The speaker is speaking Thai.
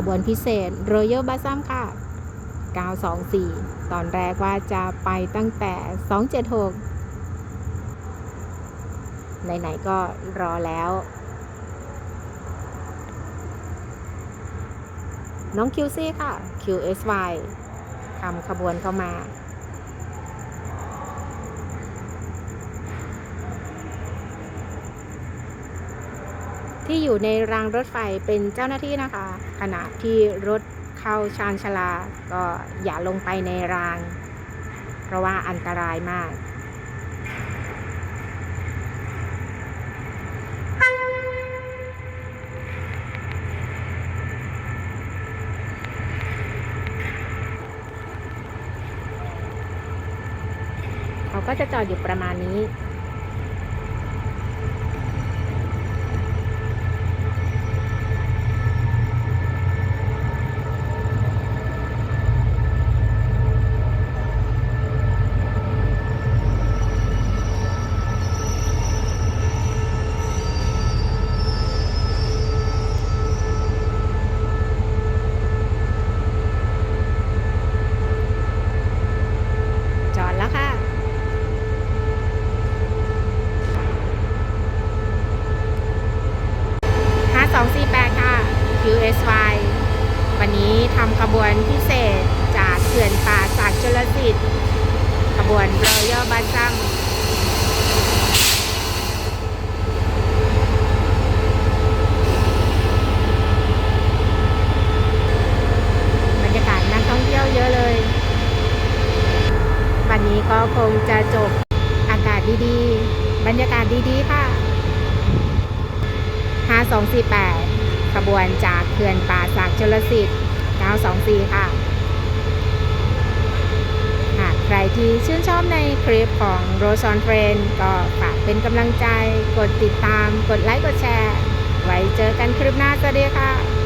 ขบวนพิเศษ Royal b a s a m ค่ะ 924 ตอนแรกว่าจะไปตั้งแต่ 276 ไหน ๆ ก็รอแล้ว น้อง QC ค่ะ QSY ทำขบวนเข้ามา ที่อยู่ในรางรถไฟเป็นเจ้าหน้าที่นะคะ ขณะที่รถเข้าชานชาลา ก็อย่าลงไปในราง เพราะว่าอันตรายมาก เขาก็จะจอดอยู่ประมาณนี้ จอดแล้วค่ะ 5248 ค่ะ QSY วันนี้ทำขบวนพิเศษจากเขื่อนป่าสักชลสิทธิ์ขบวนรอยัลบัสซัมบรรยากาศนักท่องเที่ยวเยอะเลย วันนี้ก็คงจะจบอากาศดีๆ บรรยากาศดีๆ ค่ะ 5248 ขบวนจากเขื่อนป่าสักชลสิทธิ์ 924 ค่ะ หากใครที่ชื่นชอบในคลิปของโรซอนเฟรนก็ฝากเป็นกำลังใจ กดติดตาม กดไลค์ กดแชร์ ไว้เจอกันคลิปหน้าสวัสดีค่ะ